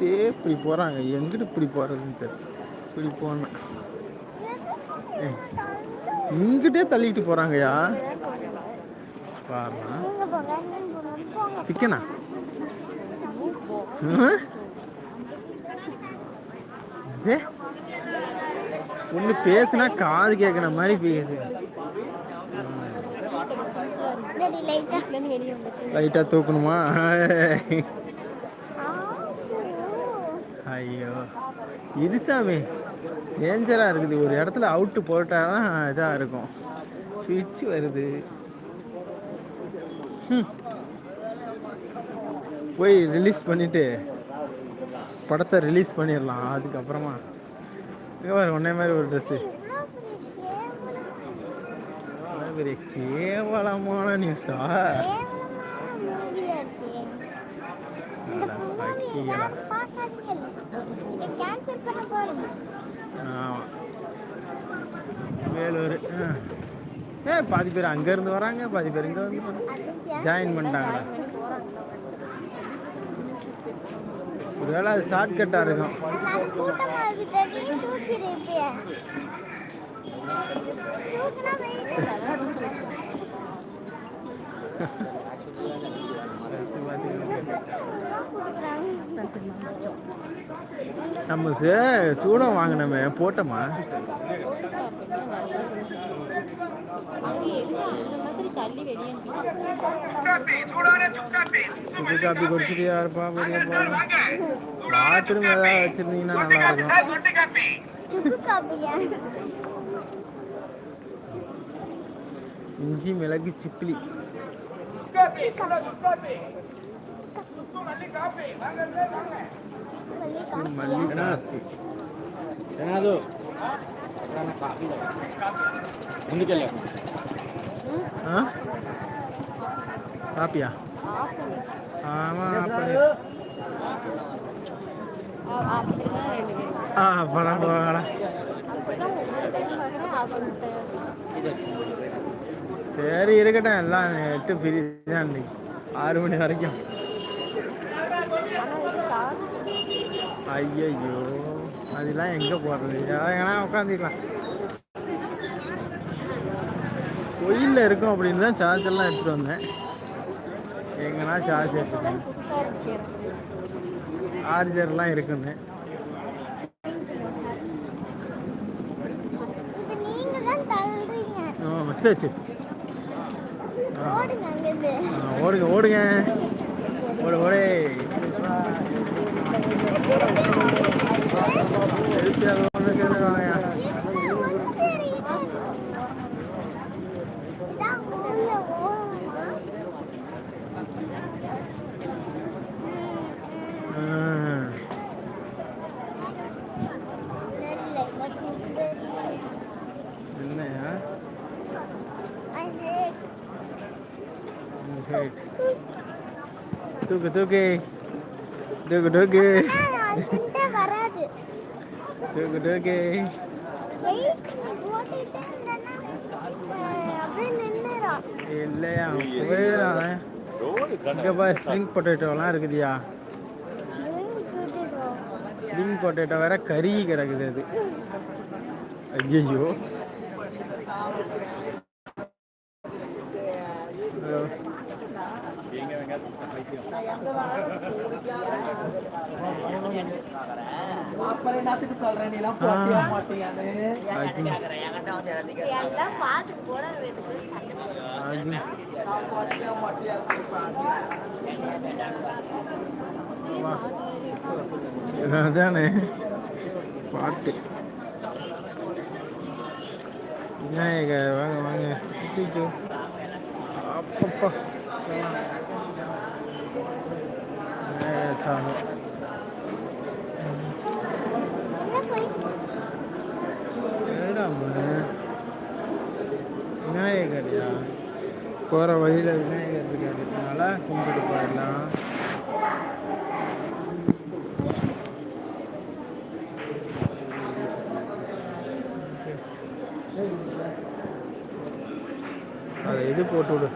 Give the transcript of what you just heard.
தள்ளிக்கிட்டே இப்படி போகிறாங்க எங்கிட்டு இப்படி போகிறதுன்னு தெரியல. இப்படி போனேன் இங்கிட்டே தள்ளிட்டு போகிறாங்கய்யா போங்க சிக்கனா? ஒன்று பேசுனா காது கேட்குற மாதிரி வந்துச்சு லைட்டாக தூக்கணுமா? ஐயோ. இருசாமி டேஞ்சராக இருக்குது. ஒரு இடத்துல அவுட்டு போட்டால் தான் இதாக இருக்கும். சுவிட்ச் வருது. போய் ரிலீஸ் பண்ணிவிட்டு படத்தை ரிலீஸ் பண்ணிடலாம். அதுக்கப்புறமா. உன்னே மாதிரி ஒரு ட்ரெஸ்ஸு பெரிய கேவலமான நியூஸா ஆமாம் வேலூர். ஏ பாதி பேர் அங்கேருந்து வராங்க பாதி பேர் இங்கே வந்து ஜாயின் பண்ணிட்டாங்களா ஒருவேளை அது ஷார்ட்கட்டாக இருக்கும். நான் கூட்டமா இருக்கு நம்ம சே- சூடம் வாங்கினோமே போட்டோமா வெளியே சுக்கு காப்பி குடிச்சிட்டு யாருப்பா பெரிய பாத்ரூம் ஏதாவது வச்சுருந்தீங்கன்னா நல்லா இருக்கும் இஞ்சி மிளகு சிப்பிலி காப்பி மல்லி ఏనాదు ముందుకెళ్ళా ஆ காப்பியா ஆஃப் பண்ணி ஆமாம் அப்படி அப்படின்னா ரெண்டு பேரும் ஆ படம் போகடா அப்படிதான் ஒவ்வொரு டைம் பார்க்குறேன் ஆஃப் பண்ணிட்டேன் சரி இருக்கட்டும் எல்லாம் எட்டு பிரி தான் இன்னைக்கு ஆறு மணி வரைக்கும் ஆனால் இது சார்ஜ் ஐயையோ அதெல்லாம் எங்கே போகிறது எங்கன்னா உட்காந்துக்கலாம் கோயிலில் இருக்கும் அப்படின்னு தான் சார்ஜ் எல்லாம் எடுத்துகிட்டு வந்தேன். எங்கன்னா சார்ஜ் எனக்கு சார்ஜர்லாம் இருக்குன்னு. சரி சரி ஓடுங்க ஓடுங்க. ஓடு ஓடே. எழுச்சி அது இருந்தேன்னா அஹ், அப்படியே நின்னுடும் இல்லையா? போயிடாத இங்கே பாரு ஸ்ப்ரிங் பொட்டேட்டோலாம் இருக்குதுயா? ஸ்ப்ரிங் பொட்டேட்டோ வேற கறி கிடக்குது அது. ஐயோ அப்புறம் என்னத்துக்கு சொல்ற நீ எல்லாம் போட்டியா மாட்டியான்னு எல்லாம் போட்டியா மாட்டியா அதானே? பாட்டு. விநாயகர் வாங்க வாங்க. அப்பப்பா. சாமி என்ன போய் போகிற வழியில் விநாயகர் இருக்காரு கும்பிட்டு போயிடலாம் அதை இது போட்டு விடு.